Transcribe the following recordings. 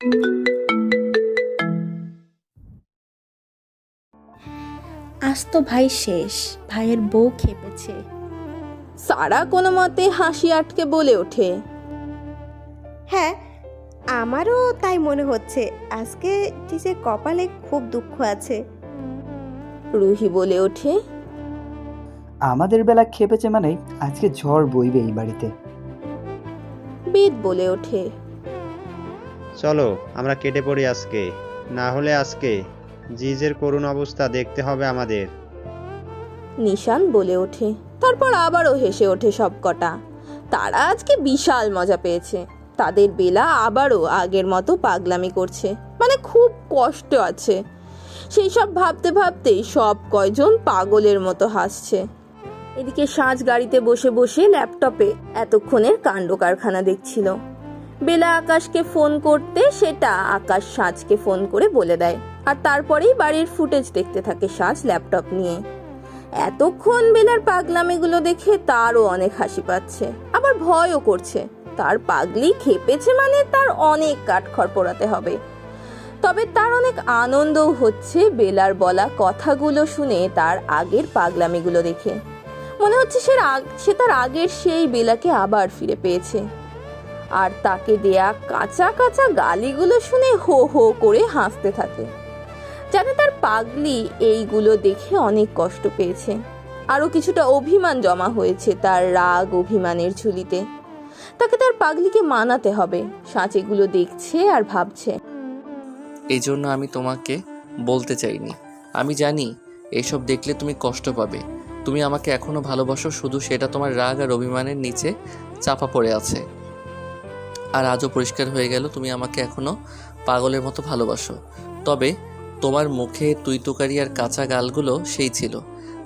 আজ তো ভাই শেষ ভাইয়ের বউ খেপেছে। সারা কোনো মতে হাসি আটকে বলে ওঠে। হ্যাঁ আমারও তাই মনে হচ্ছে। আজকে যে কপালে খুব দুঃখ আছে। রুহি বলে ওঠে। আমাদের বেলা খেপেছে মানে আজকে ঝড় বইবে এই বাড়িতে। বেদ বলে ওঠে। চলো, আমরা কেটে পড়ি আজকে। না হলে আজকে জিজের করুণ অবস্থা দেখতে হবে আমাদের। নিশান বলে ওঠে, তারপর আবারও হেসে ওঠে সবকটা। তারা আজকে বিশাল মজা পেয়েছে। তাদের বেলা আবারও আগের মতো পাগলামি করছে মানে খুব কষ্ট আছে। সেই সব ভাবতে ভাবতেই সব কয়জন পাগলের মতো হাসছে। এদিকে সাজ গাড়িতে বসে বসে ল্যাপটপে এতক্ষণের কাণ্ড কারখানা দেখছিল। বেলা আকাশকে ফোন করতে সেটা আকাশ সাজকে ফোন করে বলে দেয়। আর তারপরেই বাড়ির ফুটেজ দেখতে থাকে সাজ ল্যাপটপ নিয়ে। এতক্ষণ বেলার পাগলামিগুলো দেখে তারও অনেক হাসি পাচ্ছে। আবার ভয়ও করছে। তার পাগলি খেপেছে মানে তার অনেক কাঠখড় পোড়াতে হবে। তবে তার অনেক আনন্দও হচ্ছে বেলার বলা কথাগুলো শুনে তার আগের পাগলামিগুলো দেখে। মনে হচ্ছে সে সে তার আগের সেই বেলাকে আবার ফিরে পেয়েছে। আর তাকে দেয়া কাঁচা কাঁচা গালিগুলো শুনে হো হো করে হাসতে থাকে। জানে তার পাগলি এইগুলো দেখে অনেক কষ্ট পেয়েছে। আরও কিছুটা অভিমান জমা হয়েছে তার রাগ অভিমানের ঝুলিতে। তাকে তার পাগলিকে মানাতে হবে। সাঁচেগুলো দেখছে আর ভাবছে। এই জন্য আমি তোমাকে বলতে চাইনি। আমি জানি এইসব দেখলে তুমি কষ্ট পাবে। তুমি আমাকে এখনও ভালোবাসো, শুধু সেটা তোমার রাগ আর অভিমানের নিচে চাপা পড়ে আছে। আর আজও পরিষ্কার হয়ে গেল তুমি আমাকে এখনও পাগলের মতো ভালোবাসো। তবে তোমার মুখে তুই তুকারি আর কাঁচা গালগুলো সেই ছিল।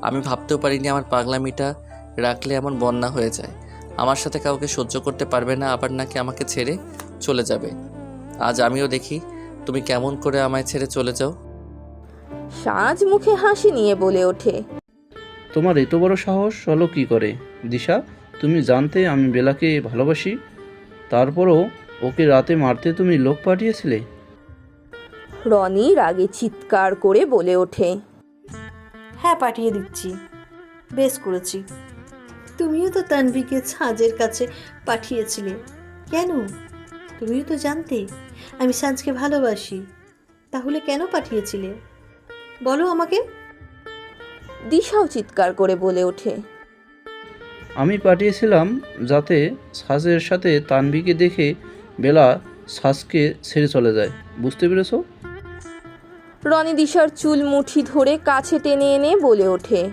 আমি ভাবতেও পারিনি আমার পাগলামিটা রাখলে এমন বন্যা হয়ে যায়। আমার সাথে কাউকে সহ্য করতে পারবে না আবার নাকি আমাকে ছেড়ে চলে যাবে। আজ আমিও দেখি তুমি কেমন করে আমায় ছেড়ে চলে যাও। সাজ মুখে হাসি নিয়ে বলে ওঠে। তোমার এত বড় সাহস হলো কি করে? দিশা তুমি জানতে আমি বেলাকে ভালোবাসি তারপরও ওকে রাতে মারতে তুমি লোক পাঠিয়েছিলে? রনি রাগে চিৎকার করে বলে ওঠে। হ্যাঁ পাঠিয়ে দিচ্ছি। বেশ করেছি। তুমিও তো তানভিকে সাজের কাছে পাঠিয়েছিলে। কেন? তুমিও তো জানতে। আমি সাজকে ভালোবাসি। তাহলে কেন পাঠিয়েছিলে? বলো আমাকে। দিশাও চিৎকার করে বলে ওঠে। আমি পাঠিয়েছিলাম যাতে সাজের সাথে তানভিকে দেখে বেলা সাজকে ছেড়ে চলে যায়। বুঝতে পেরেছ? রনি দিশার চুল মুঠি ধরে কাছে টেনে এনে বলে ওঠে।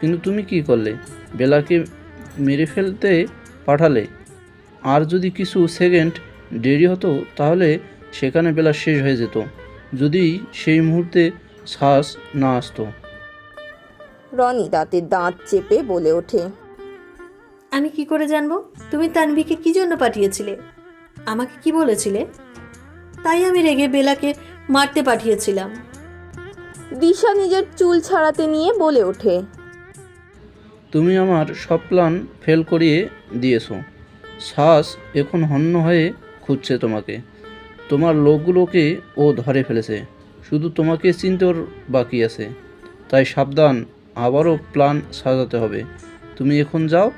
কিন্তু তুমি কি করলে? বেলাকে মেরে ফেলতে পাঠালে। আর যদি কিছু সেকেন্ড দেরি হতো তাহলে সেখানে বেলা শেষ হয়ে যেত। যদি সেই মুহূর্তে শ্বাস না আসতো। রনি দাঁতে দাঁত চেপে বলে ওঠে। আমি কি করে জানব? তুমি তানভিকে কি জন্য পাঠিয়েছিলে? আমাকে কি বলেছিলে? তাই আমি রেগে বেলাকে মারতে পাঠিয়েছিলাম। দিশা নিজের চুল ছাড়াতে নিয়ে বলে ওঠে। তুমি আমার সব প্ল্যান ফেল করিয়ে দিয়েছ। শ্বাস এখন হন্য হয়ে খুঁজছে তোমাকে। তোমার লোকগুলোকে ও ধরে ফেলেছে। শুধু তোমাকে চিনতেও বাকি আছে। তাই সাবধান আবারও প্ল্যান সাজাতে হবে। তুমি এখন যাও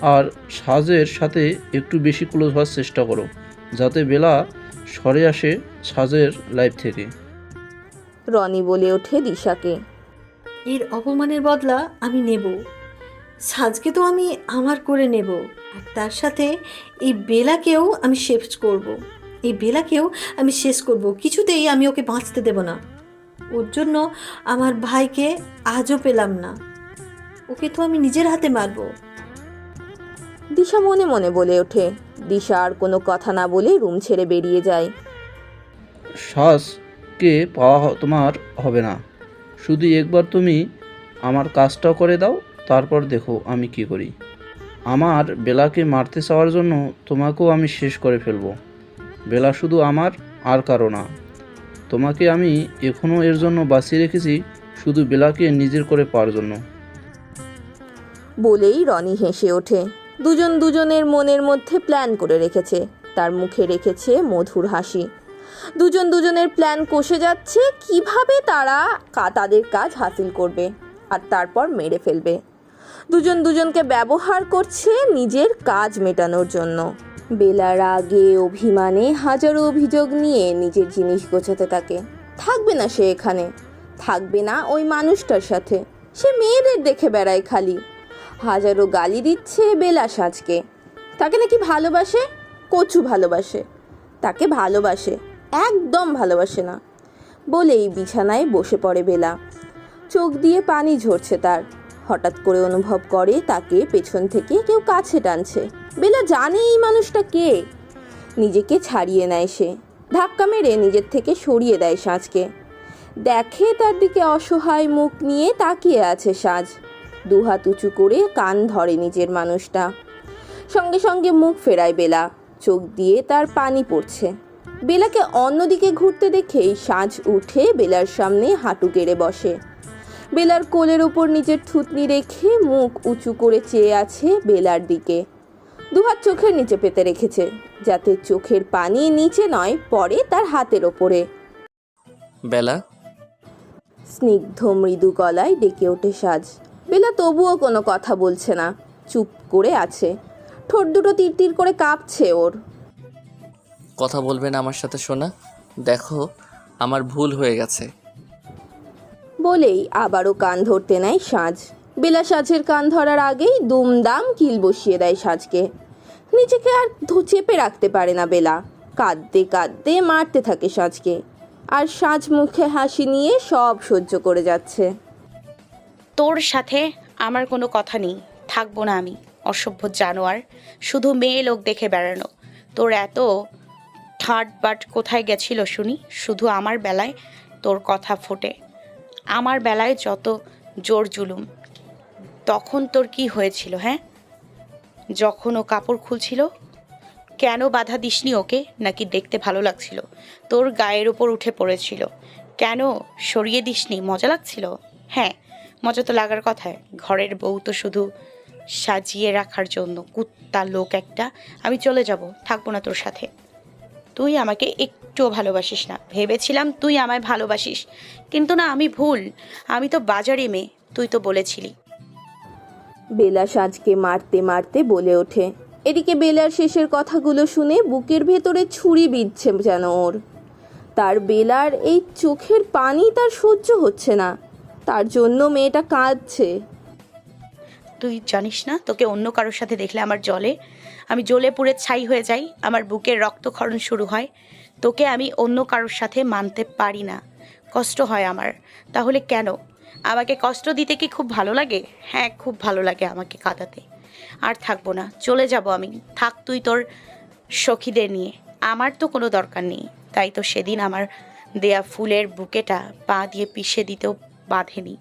আর সাজের সাথে একটু বেশি ক্লোজ হওয়ার চেষ্টা করো যাতে বেলা সরে আসে সাজের লাইফ থেকে। রনি বলে ওঠে দিশাকে। এর অপমানের বদলা আমি নেব। সাজকে তো আমি আমার করে নেব। আর তার সাথে এই বেলাকেও আমি শেষ করব। এই বেলাকেও আমি শেষ করব। কিছুতেই আমি ওকে বাঁচতে দেব না। ওর জন্য আমার ভাইকে আজও পেলাম না। ওকে তো আমি নিজের হাতে মারবো। দিশা মনে মনে বলে ওঠে। দিশা আর কোনো কথা না বলে রুম ছেড়ে বেরিয়ে যায়। শ্বাসকে পাওয়া হ- তোমার হবে না। শুধু একবার তুমি আমার কাজটা করে দাও তারপর দেখো আমি কি করি। আমার বেলাকে মারতে চাওয়ার জন্য তোমাকেও আমি শেষ করে ফেলব। বেলা শুধু আমার আর কারও না। তোমাকে আমি এখনও এর জন্য বাঁচিয়ে রেখেছি শুধু বেলাকে নিজের করে পাওয়ার জন্য। বলেই রনি হেসে ওঠে। দুজন দুজনের মনের মধ্যে প্ল্যান করে রেখেছে। তার মুখে রেখেছে মধুর হাসি। দুজন দুজনের প্ল্যান কষে যাচ্ছে কীভাবে তারা তাদের কাজ হাসিল করবে আর তারপর মেরে ফেলবে। দুজন দুজনকে ব্যবহার করছে নিজের কাজ মেটানোর জন্য। বেলার আগে অভিমানে হাজারো অভিযোগ নিয়ে নিজের জিনিস গোছাতে থাকে। থাকবে না সে এখানে। থাকবে না ওই মানুষটার সাথে। সে মেয়েদের দেখে বেড়ায় খালি। হাজারো গালি দিচ্ছে বেলা সাজকে তাকে নাকি ভালোবাসে? কচু ভালোবাসে। তাকে ভালোবাসে? একদম ভালোবাসে না। বলেই বিছানায় বসে পড়ে বেলা। চোখ দিয়ে পানি ঝরছে তার। হঠাৎ করে অনুভব করে তাকে পেছন থেকে কেউ কাছে টানছে। বেলা জানে এই মানুষটা কে? নিজেকে ছাড়িয়ে নেয় সে। ধাক্কা মেরে নিজের থেকে সরিয়ে দেয় সাজকে। দেখে তার দিকে অসহায় মুখ নিয়ে তাকিয়ে আছে সাজ। দুহাত উঁচু করে কান ধরে নিজের মানুষটা। সঙ্গে সঙ্গে মুখ ফেরায় বেলা। চোখ দিয়ে তার পানি পড়ছে। বেলাকে অন্যদিকে ঘুরতে দেখেই সাজ উঠে বেলার সামনে হাঁটু গেড়ে বসে। বেলার কোলের ওপর নিজের থুতনি রেখে মুখ উঁচু করে চেয়ে আছে বেলার দিকে। দুহাত চোখের নিচে পেতে রেখেছে যাতে চোখের পানি নিচে নয় পড়ে তার হাতের ওপরে। বেলা? স্নিগ্ধ মৃদু গলায় ডেকে ওঠে সাজ বেলা তবুও কোনো কথা বলছে না। চুপ করে আছে। ঠোঁট দুটো তীর করে কাঁপছে ওর। কথা বলবে না আমার সাথে শোনা দেখো আমার ভুল হয়ে গেছে। বলেই আবারও কান ধরতে নেয় সাজ। বেলা সাজের কান ধরার আগেই দুমদাম কিল বসিয়ে দেয় সাজকে। নিজেকে আর চেপে রাখতে পারে না বেলা। কাঁদতে কাঁদতে মারতে থাকে সাজকে। আর সাজ মুখে হাসি নিয়ে সব সহ্য করে যাচ্ছে। তোর সাথে আমার কোনো কথা নেই। থাকব না আমি, অসভ্য জানোয়ার। শুধু মেয়ে লোক দেখে বেড়ানো। তোর এত ঠাট বাট কোথায় গেছিল শুনি? শুধু আমার বেলায় তোর কথা ফোটে। আমার বেলায় যত জোর জুলুম। তখন তোর কি হয়েছিল হ্যাঁ? যখন ও কাপড় খুলছিল? কেন বাধা দিসনি ওকে? নাকি দেখতে ভালো লাগছিল? তোর গায়ের ওপর উঠে পড়েছিল। কেন সরিয়ে দিসনি? মজা লাগছিল? হ্যাঁ মজা তো লাগার কথায় ঘরের বউ তো শুধু সাজিয়ে রাখার জন্য। কুত্তা লোক একটা। আমি চলে যাব, থাকব না তোর সাথে। তুই আমাকে একটুও ভালোবাসিস না। ভেবেছিলাম তুই আমায় ভালোবাসিস। কিন্তু না, আমি ভুল। আমি তো বাজারে মেয়ে, তুই তো বলেছিলি। বেলা সাজকে মারতে মারতে বলে ওঠে। এদিকে বেলার শেষের কথাগুলো শুনে বুকের ভেতরে ছুরি বিঁধছে যেন ওর। তার বেলার এই চোখের পানি তার সহ্য হচ্ছে না। তার জন্য মেয়েটা কাঁদছে। তুই জানিস না, তোকে অন্য কারোর সাথে দেখলে আমার জলে? আমি জ্বলে পুড়ে ছাই হয়ে যাই, আমার বুকের রক্তক্ষরণ শুরু হয়। তোকে আমি অন্য কারোর সাথে মানতে পারি না। কষ্ট হয় আমার। তাহলে কেন? আমাকে কষ্ট দিতে কি খুব ভালো লাগে? হ্যাঁ খুব ভালো লাগে আমাকে কাঁদাতে। আর থাকব না, চলে যাব আমি। থাক তুই তোর সখীদের নিয়ে। আমার তো কোনো দরকার নেই। তাই তো সেদিন আমার দেয়া ফুলের বুকেটা পা দিয়ে পিষে দিতেও বাঁধেনি।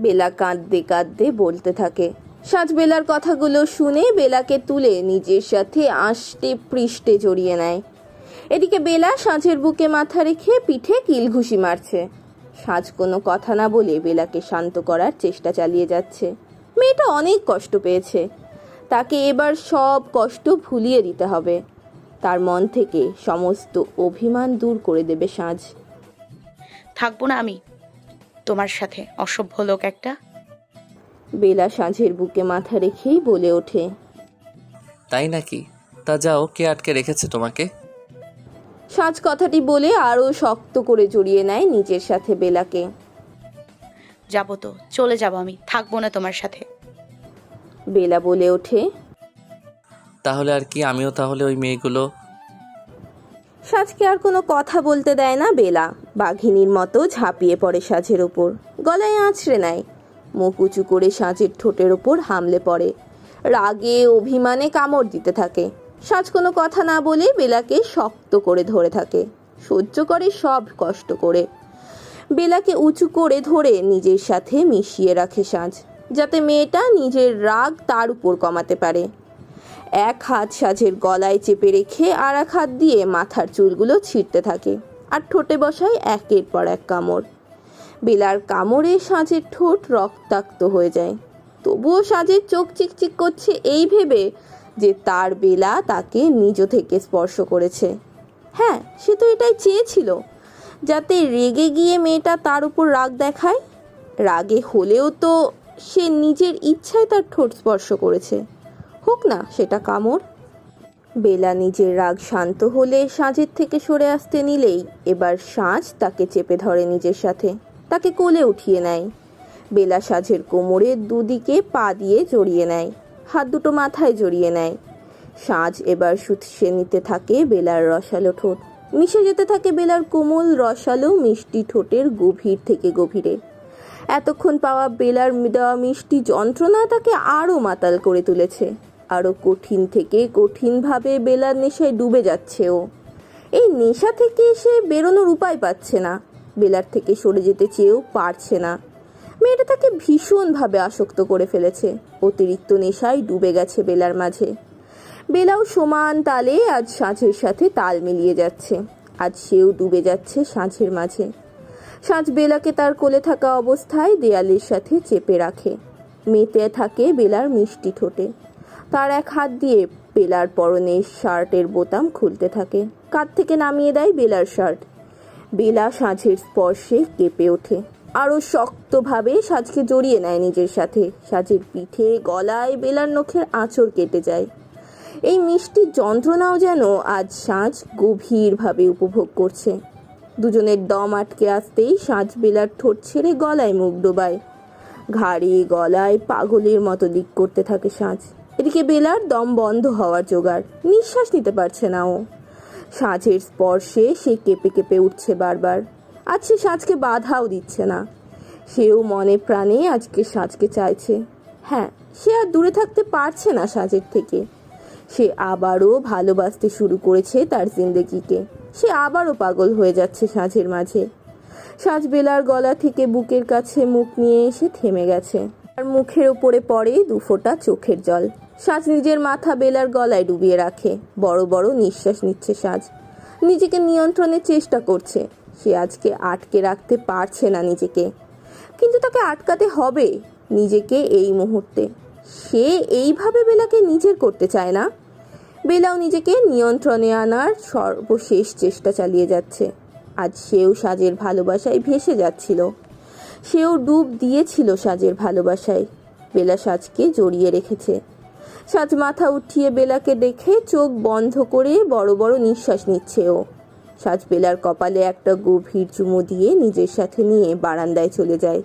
বেলা কাঁদতে কাঁদতে বলতে থাকে। সাজ বেলার কথাগুলো শুনে বেলাকে তুলে নিজের সাথে আষ্টে পৃষ্ঠে জড়িয়ে নেয়। এদিকে বেলা সাজের বুকে মাথা রেখে পিঠে কিলঘুষি মারছে। সাজ কোনো কথা না বলে বেলাকে শান্ত করার চেষ্টা চালিয়ে যাচ্ছে। মেয়েটা অনেক কষ্ট পেয়েছে। তাকে এবার সব কষ্ট ভুলিয়ে দিতে হবে। তার মন থেকে সমস্ত অভিমান দূর করে দেবে সাজ থাকব না আমি। তোমার সাথে অসভ্য লোক একটা? বেলা সাঁঝের বুকে মাথা রেখেই বলে ওঠে। তাই নাকি? তা যাও কে আটকে রেখেছে তোমাকে? সাজ কথাটি বলে আরও শক্ত করে জড়িয়ে নেয় নিজের সাথে বেলাকে। যাব তো চলে যাব আমি থাকব না তোমার সাথে। বেলা বলে ওঠে। তাহলে আর কি আমিও তাহলে ওই মেয়েগুলো? সাজকে আর কোনো কথা বলতে দেয় না বেলা। বাঘিনীর মতো ঝাঁপিয়ে পড়ে সাজের ওপর গলায় আঁচড়ে নেয়। মুখ উঁচু করে সাজের ঠোঁটের ওপর হামলে পড়ে। রাগে অভিমানে কামড় দিতে থাকে। সাজ কোনো কথা না বলে বেলাকে শক্ত করে ধরে থাকে। সহ্য করে সব কষ্ট করে। বেলাকে উঁচু করে ধরে নিজের সাথে মিশিয়ে রাখে সাজ, যাতে মেয়েটা নিজের রাগ তার উপর কমাতে পারে। এক হাত সাজের গলায় চেপে রেখে আর এক হাত দিয়ে মাথার চুলগুলো ছিঁড়তে থাকে। আর ঠোঁটে বসায় একের পর এক কামড়। বেলার কামড়ে সাজের ঠোঁট রক্তাক্ত হয়ে যায়। তবুও সাজের চোখ চিকচিক করছে এই ভেবে যে তার বেলা তাকে নিজ থেকে স্পর্শ করেছে। হ্যাঁ সে তো এটাই চেয়েছিল, যাতে রেগে গিয়ে মেয়েটা তার উপর রাগ দেখায়। রাগে হলেও তো সে নিজের ইচ্ছায় তার ঠোঁট স্পর্শ করেছে। হোক না সেটা কামড়। বেলা নিজের রাগ শান্ত হলে সাঁঝের থেকে সরে আসতে নিলেই এবার সাঁঝ তাকে চেপে ধরে নিজের সাথে, তাকে কোলে উঠিয়ে নেয়। বেলা সাঁঝের কোমরের দুদিকে পা দিয়ে জড়িয়ে নেয়, হাত দুটো মাথায় জড়িয়ে নেয়। সাজ এবার শুষে নিতে থাকে বেলার রসালো ঠোঁট। মিশে যেতে থাকে বেলার কোমল, রসালো, মিষ্টি ঠোঁটের গভীর থেকে গভীরে। এতক্ষণ পাওয়া বেলার দেওয়া মিষ্টি যন্ত্রণা তাকে আরও মাতাল করে তুলেছে। আরও কঠিন থেকে কঠিনভাবে বেলার নেশায় ডুবে যাচ্ছে ও। এই নেশা থেকে সে বেরোনোর উপায় পাচ্ছে না। বেলার থেকে সরে যেতে চেয়েও পারছে না। মেয়েটা তাকে ভীষণভাবে আসক্ত করে ফেলেছে। অতিরিক্ত নেশায় ডুবে গেছে বেলার মাঝে। বেলাও সমান তালে আজ সাঁঝের সাথে তাল মিলিয়ে যাচ্ছে। আজ সেও ডুবে যাচ্ছে সাঁঝের মাঝে। সাঁঝ বেলাকে তার কোলে থাকা অবস্থায় দেয়ালের সাথে চেপে রাখে। মেতে থাকে বেলার মিষ্টি ঠোঁটে। তার এক হাত দিয়ে বেলার পরনে শার্টের বোতাম খুলতে থাকে। কাঁধ থেকে নামিয়ে দেয় বেলার শার্ট। বেলা সাঁঝের স্পর্শে কেঁপে ওঠে। আরও শক্তভাবে সাজকে জড়িয়ে নেয় নিজের সাথে। সাজের পিঠে, গলায় বেলার নখের আঁচড় কেটে যায়। এই মিষ্টি যন্ত্রণাও যেন আজ সাঁঝ গভীরভাবে উপভোগ করছে। দুজনের দম আটকে আসতেই সাঁঝ বেলার ঠোঁট ছেড়ে গলায় মুখ ডোবায়। ঘাড়ে, গলায় পাগলের মতো দিক করতে থাকে সাঁঝ। এদিকে বেলার দম বন্ধ হওয়ার জোগাড়। নিঃশ্বাস নিতে পারছে না ও। সাঁঝের স্পর্শে সে কেঁপে কেঁপে উঠছে বারবার। আজ সে সাঁঝকে বাধাও দিচ্ছে না। সেও মনে প্রাণে আজকে সাঁঝকে চাইছে। হ্যাঁ সে আর দূরে থাকতে পারছে না সাঁঝের থেকে। সে আবারও ভালোবাসতে শুরু করেছে তার জিন্দগিকে। সে আবারও পাগল হয়ে যাচ্ছে সাঁঝের মাঝে। সাঁঝ বেলার গলা থেকে বুকের কাছে মুখ নিয়ে এসে থেমে গেছে। তার মুখের ওপরে পড়ে দুফোঁটা চোখের জল। সাঁঝ নিজের মাথা বেলার গলায় ডুবিয়ে রাখে। বড় বড় নিঃশ্বাস নিচ্ছে সাজ। নিজেকে নিয়ন্ত্রণের চেষ্টা করছে। সে আজকে আটকে রাখতে পারছে না নিজেকে। কিন্তু তাকে আটকাতে হবে নিজেকে এই মুহূর্তে। সে এইভাবে বেলাকে নিজের করতে চায় না। বেলাও নিজেকে নিয়ন্ত্রণে আনার সর্বশেষ চেষ্টা চালিয়ে যাচ্ছে। আজ সেও সাজের ভালোবাসায় ভেসে যাচ্ছিল। সেও ডুব দিয়েছিল সাজের ভালোবাসায়। বেলা সাজকে জড়িয়ে রেখেছে। সাজ মাথা উঠিয়ে বেলাকে দেখে চোখ বন্ধ করে বড় বড় নিঃশ্বাস নিচ্ছে ও। সাজ বেলার কপালে একটা গভীর চুমু দিয়ে নিজের সাথে নিয়ে বারান্দায় চলে যায়।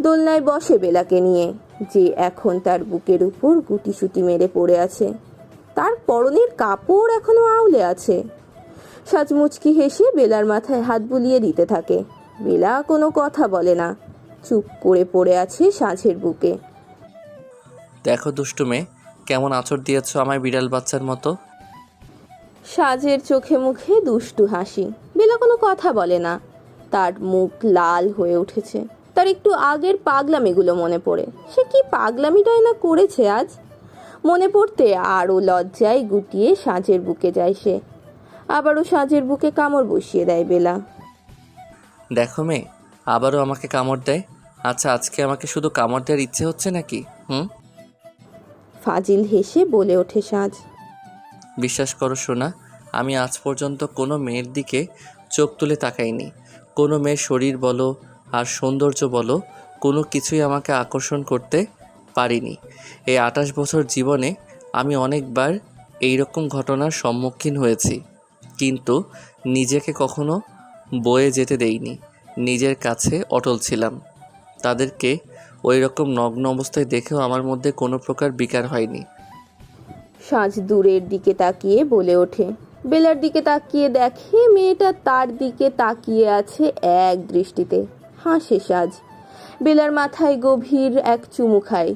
দোলনায় বসে বেলাকে নিয়ে, যে এখন তার বুকের উপর গুটিসুটি মেরে পড়ে আছে। তার পরনের কাপড় এখনও আউলে আছে। সাজ মুচকি হেসে বেলার মাথায় হাত বুলিয়ে দিতে থাকে। বেলা কোনো কথা বলে না। চুপ করে পড়ে আছে সাঁঝের বুকে। দেখো দুষ্টু মেয়ে কেমন আচর দিয়েছ আমার বিড়াল বাচ্চার মতো? সাজের চোখে মুখে দুষ্টু হাসি। বেলা কোনো কথা বলে না। তার মুখ লাল হয়ে উঠেছে। তার একটু আগের পাগলামিগুলো মনে পড়ে। সে কি পাগলামিটাই না করেছে আজ? মনে পড়তে আরও লজ্জায় গুটিয়ে সাঁঝের বুকে যায় সে। আবারও সাঁঝের বুকে কামড় বসিয়ে দেয় বেলা। দেখো মেয়ে আবারও আমাকে কামড় দেয়? আচ্ছা আজকে আমাকে শুধু কামড় দেওয়ার ইচ্ছে হচ্ছে নাকি? হুম? ফাজিল হেসে বলে ওঠে সাঁঝ বিশ্বাস করো শোনা আমি আজ পর্যন্ত কোনো মেয়ের দিকে চোখ তুলে তাকাইনি। কোনো মেয়ের শরীর বলো আর সৌন্দর্য বলো, কোনো কিছুই আমাকে আকর্ষণ করতে পারিনি। এই আঠাশ বছর জীবনে আমি অনেকবার এই রকম ঘটনার সম্মুখীন হয়েছি, কিন্তু নিজেকে কখনো বয়ে যেতে দেইনি। নিজের কাছে অটল ছিলাম। তাদেরকে ওই রকম নগ্ন অবস্থায় দেখেও আমার মধ্যে কোনো প্রকার বিকার হয়নি। সাঁঝ দূরের দিকে তাকিয়ে বলে ওঠে। বেলার দিকে তাকিয়ে দেখে মেয়েটা তার দিকে তাকিয়ে আছে এক দৃষ্টিতে। হাসে সাজ। বেলার মাথায় গভীর এক চুমু খায়।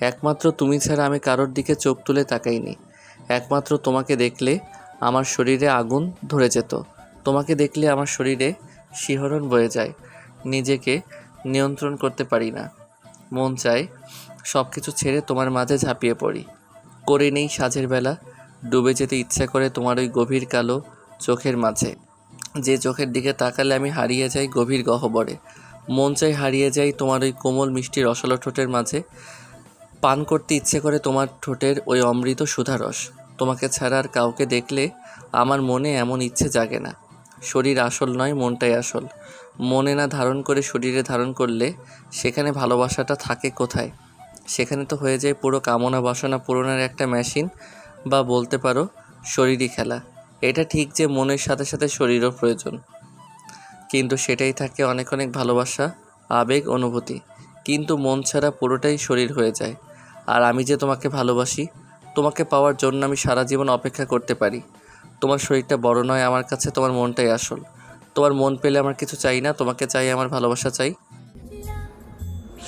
একমাত্র তুমি ছাড়া আমি কারোর দিকে চোখ তুলে তাকাইনি। একমাত্র তোমাকে দেখলে আমার শরীরে আগুন ধরে যেত। তোমাকে দেখলে আমার শরীরে শিহরণ বয়ে যায়। নিজেকে নিয়ন্ত্রণ করতে পারি না। মন চায় সব কিছু ছেড়ে তোমার মাঝে ঝাঁপিয়ে পড়ি। করে নেই সাজের বেলা, ডুবে যেতে ইচ্ছা করে তোমার ওই গভীর কালো চোখের মাঝে। যে চোখের দিকে তাকালে আমি হারিয়ে যাই গভীর গহ্বরে। মন চাই হারিয়ে যাই তোমার ওই কোমল মিষ্টি রসালো ঠোঁটের মাঝে। পান করতে ইচ্ছে করে তোমার ঠোঁটের ওই অমৃত সুধারস তোমাকে ছাড়া আর কাউকে দেখলে আমার মনে এমন ইচ্ছে জাগে না। শরীর আসল নয়, মনটাই আসল। মনে না ধারণ করে শরীরে ধারণ করলে সেখানে ভালোবাসাটা থাকে কোথায়? সেখানে তো হয়ে যায় পুরো কামনা বাসনা পূরণের একটা মেশিন বা বলতে পারো শরীরই খেলা। এটা ঠিক যে মনের সাথে সাথে শরীরও প্রয়োজন। কিন্তু সেটাই থাকে অনেক অনেক ভালোবাসা, আবেগ, অনুভূতি। কিন্তু মন ছাড়া পুরোটাই শরীর হয়ে যায়। আর আমি যে তোমাকে ভালোবাসি, তোমাকে পাওয়ার জন্য আমি সারা জীবন অপেক্ষা করতে পারি। তোমার শরীরটা বড় নয়, আমার কাছে তোমার মনটাই আসল। তোমার মন পেলে আমার কিছু চাই না, তোমাকে চাই, আমার ভালোবাসা চাই।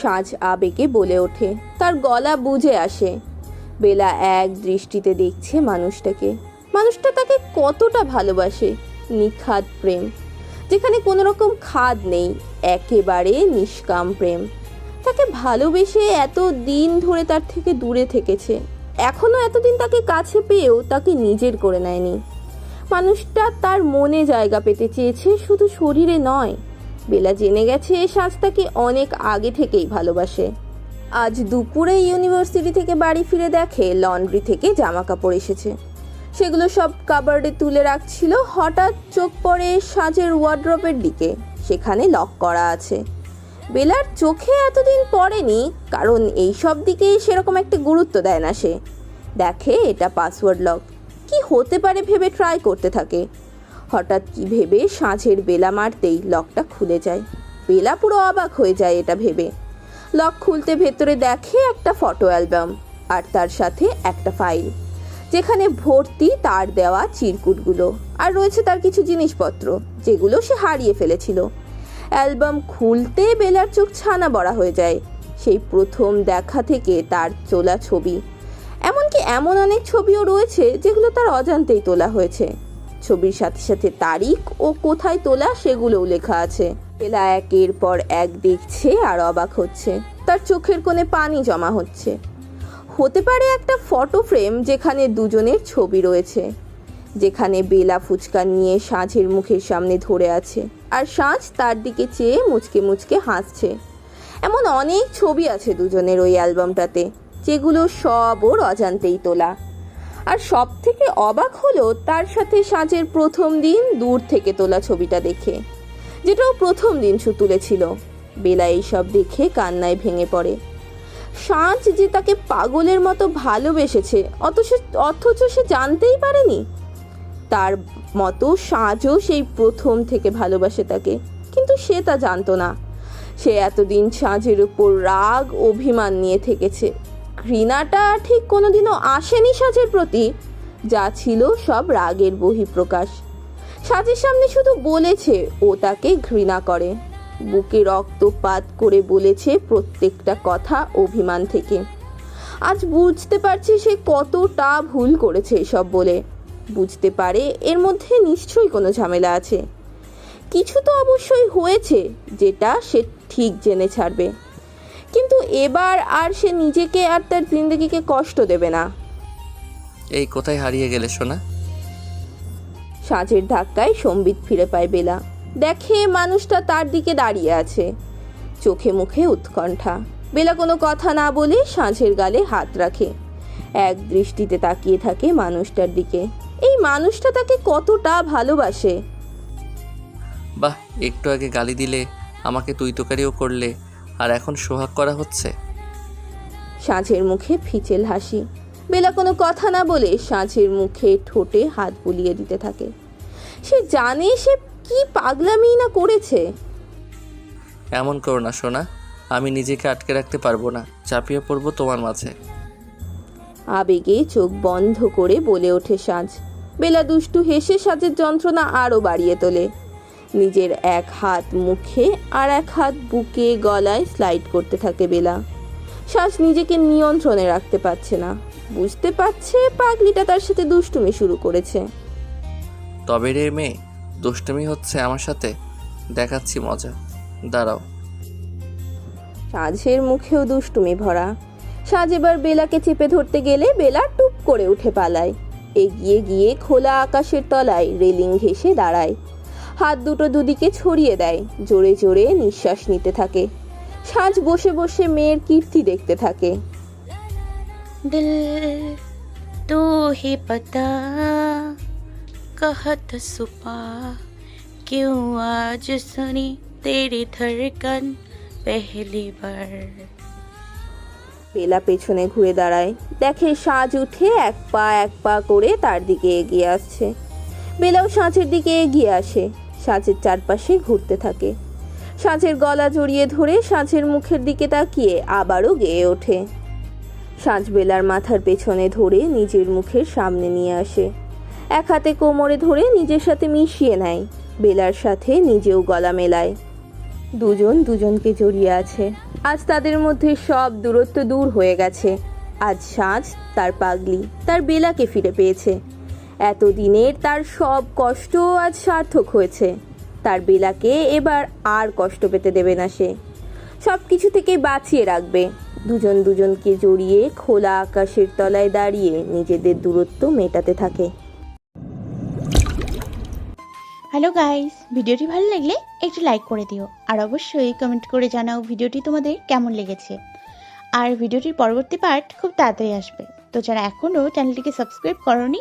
সাজ আবেগে বলে ওঠে, তার গলা বুঝে আসে। বেলা এক দৃষ্টিতে দেখছে মানুষটাকে। মানুষটা তাকে কতটা ভালোবাসে, নিখাদ প্রেম। যেখানে কোনো রকম খাদ নেই, একেবারে নিষ্কাম প্রেম। তাকে ভালোবেসে এত দিন ধরে তার থেকে দূরে থেকেছে। এখনও এতদিন তাকে কাছে পেয়েও তাকে নিজের করে নেয়নি। মানুষটা তার মনে জায়গা পেতে চেয়েছে, শুধু শরীরে নয়। বেলা জেনে গেছে সাজ তাকে অনেক আগে থেকেই ভালোবাসে। আজ দুপুরে ইউনিভার্সিটি থেকে বাড়ি ফিরে দেখে লন্ড্রি থেকে জামা কাপড় এসেছে। সেগুলো সব কাবার্ডে তুলে রাখছিল, হঠাৎ চোখ পড়ে সাজের ওয়ার্ড্রপের দিকে। সেখানে লক করা আছে। বেলার চোখে এতদিন পড়েনি, কারণ এই সব দিকে সেরকম একটা গুরুত্ব দেয় না সে। দেখে এটা পাসওয়ার্ড লক। কি হতে পারে ভেবে ট্রাই করতে থাকে। হঠাৎ কি ভেবে সাঁঝের বেলা মারতেই লকটা খুলে যায়। বেলা পুরো অবাক হয়ে যায় এটা ভেবে। লক খুলতে ভেতরে দেখে একটা ফটো অ্যালবাম আর তার সাথে একটা ফাইল যেখানে ভর্তি তার দেওয়া চিরকুটগুলো আর রয়েছে তার কিছু জিনিসপত্র, যেগুলো সে হারিয়ে ফেলেছিল। অ্যালবাম খুলতে বেলার চোখ ছানা বড়া হয়ে যায়। সেই প্রথম দেখা থেকে তার তোলা ছবি এমনকি এমন অনেক ছবিও রয়েছে যেগুলো তার অজান্তেই তোলা হয়েছে। ছবির সাথে সাথে তারিখ ও কোথায় তোলা সেগুলোও লেখা আছে। এলা একের পর এক দেখছে আর অবাক হচ্ছে। তার চোখের কোণে পানি জমা হচ্ছে। হতে পারে একটা ফটো ফ্রেম যেখানে দুজনের ছবি রয়েছে, যেখানে বেলা ফুচকা নিয়ে সাঁঝের মুখের সামনে ধরে আছে আর সাঁঝ তার দিকে চেয়ে মুচকে মুচকে হাসছে। এমন অনেক ছবি আছে দুজনের ওই অ্যালবামটাতে। যেগুলো সব ওর অজান্তেই তোলা। আর সব থেকে অবাক হলো তার সাথে সাজের প্রথম দিন দূর থেকে তোলা ছবিটা দেখে, যেটাও প্রথম দিন সু তুলেছিল। বেলা এইসব দেখে কান্নায় ভেঙে পড়ে। সাঁঝ যে তাকে পাগলের মতো ভালোবেসেছে, অথচ অথচ সে জানতেই পারেনি। তার মতো সাঁঝও সেই প্রথম থেকে ভালোবাসে তাকে, কিন্তু সে তা জানতো না। সে এতদিন সাঁঝের উপর রাগ, অভিমান নিয়ে থেকেছে। ঘৃণাটা ঠিক কোনোদিনও আসেনি সাজের প্রতি, যা ছিল সব রাগের বহিঃপ্রকাশ। সাজের সামনে শুধু বলেছে, ও তাকে ঘৃণা করে। বুকে রক্তপাত করে বলেছে প্রত্যেকটা কথা অভিমান থেকে। আজ বুঝতে পারছে সে কতটা ভুল করেছে এসব বলে। বুঝতে পারে এর মধ্যে নিশ্চয়ই কোনো ঝামেলা আছে। কিছু তো অবশ্যই হয়েছে, যেটা সে ঠিক জেনে ছাড়বে। কিন্তু এবার আর সে নিজেকে আর তার জিন্দগিকে কষ্ট দেবে না। এই কোথায় হারিয়ে গেলে সোনা? সাঁঝের ধাক্কায় সম্বিত ফিরে পায় বেলা। দেখে মানুষটা তার দিকে দাঁড়িয়ে আছে। চোখে মুখে উৎকণ্ঠা। বেলা কোনো কথা না বলে সাঁঝের গালে হাত রাখে। এক দৃষ্টিতে তাকিয়ে থাকে মানুষটার দিকে। এই মানুষটা তাকে কতটা ভালোবাসে। বাহ একটু আগে গালি দিলে আমাকে তুই তোকারিও করলে। আর এখন সোহাগ করা হচ্ছে। সাঁঝের মুখে ফিচেল হাসি। বেলা কোনো কথা না বলে সাঁঝের মুখে ঠোঁটে হাত বুলিয়ে দিতে থাকে। সে জানে সে কি পাগলামি না করেছে। এমন করো না সোনা। আমি নিজেকে আটকে রাখতে পারব না। চাপিয়ে পড়ব তোমার মাঝে। আবেগে চোখ বন্ধ করে বলে ওঠে সাঁঝ। বেলা দুষ্টু হেসে সাজের যন্ত্রণা আরও বাড়িয়ে তোলে। নিজের এক হাত মুখে আর এক হাত বুকে গলায় স্লাইড করতে থাকে বেলা। শ্বাস নিজেকে নিয়ন্ত্রণে রাখতে পারছে না। বুঝতে পারছে পাগলিটা তার সাথে দুষ্টুমি শুরু করেছে। তবে রে মেয়ে দুষ্টুমি হচ্ছে আমার সাথে? দেখাচ্ছি মজা। দাঁড়াও। সাঁঝের মুখেও দুষ্টুমি ভরা। সাজ এবার বেলাকে চেপে ধরতে গেলে বেলা টুপ করে উঠে পালায়। এগিয়ে গিয়ে খোলা আকাশের তলায় রেলিং ঘেঁষে দাঁড়ায়। হাত দুটো দুদিকে ছড়িয়ে দেয় জোরে জোরে নিঃশ্বাস নিতে থাকে সাজ বসে বসে মেয়ের কীর্তি দেখতে থাকে दिल तू ही बता कहत सुपा क्यों आज सुनी तेरी धड़कन पहली बार বেলা পেছনে ঘুরে দাঁড়ায় দেখে সাজ উঠে এক পা এক পা করে তার দিকে এগিয়ে আসছে বেলাও সাঁচের দিকে এগিয়ে আসে সাঁচের চারপাশে ঘুরতে থাকে। সাঁচের গলা জড়িয়ে ধরে সাঁচের মুখের দিকে তাকিয়ে আবারও গেয়ে ওঠে। সাঁচ বেলার মাথার পেছনে ধরে নিজের মুখের সামনে নিয়ে আসে। এক হাতে কোমরে ধরে নিজের সাথে মিশিয়ে নেয়। বেলার সাথে নিজেও গলা মেলায়। দুজন দুজনকে জড়িয়ে আছে। আজ তাদের মধ্যে সব দূরত্ব দূর হয়ে গেছে। আজ সাজ তার পাগলি, তার বেলাকে ফিরে পেয়েছে। এতদিনের তার সব কষ্ট আজ সার্থক হয়েছে। তার বেলাকে এবার আর কষ্ট পেতে দেবে না সে। সব কিছু থেকে বাঁচিয়ে রাখবে। দুজন দুজনকে জড়িয়ে খোলা আকাশের তলায় দাঁড়িয়ে নিজেদের দূরত্ব মেটাতে থাকে। হ্যালো গাইস ভিডিওটি ভালো লাগলে একটু লাইক করে দিও। আর অবশ্যই কমেন্ট করে জানাও ভিডিওটি তোমাদের কেমন লেগেছে। আর ভিডিওটির পরবর্তী পার্ট খুব তাড়াতাড়ি আসবে। তো যারা এখনও চ্যানেলটিকে সাবস্ক্রাইব করনি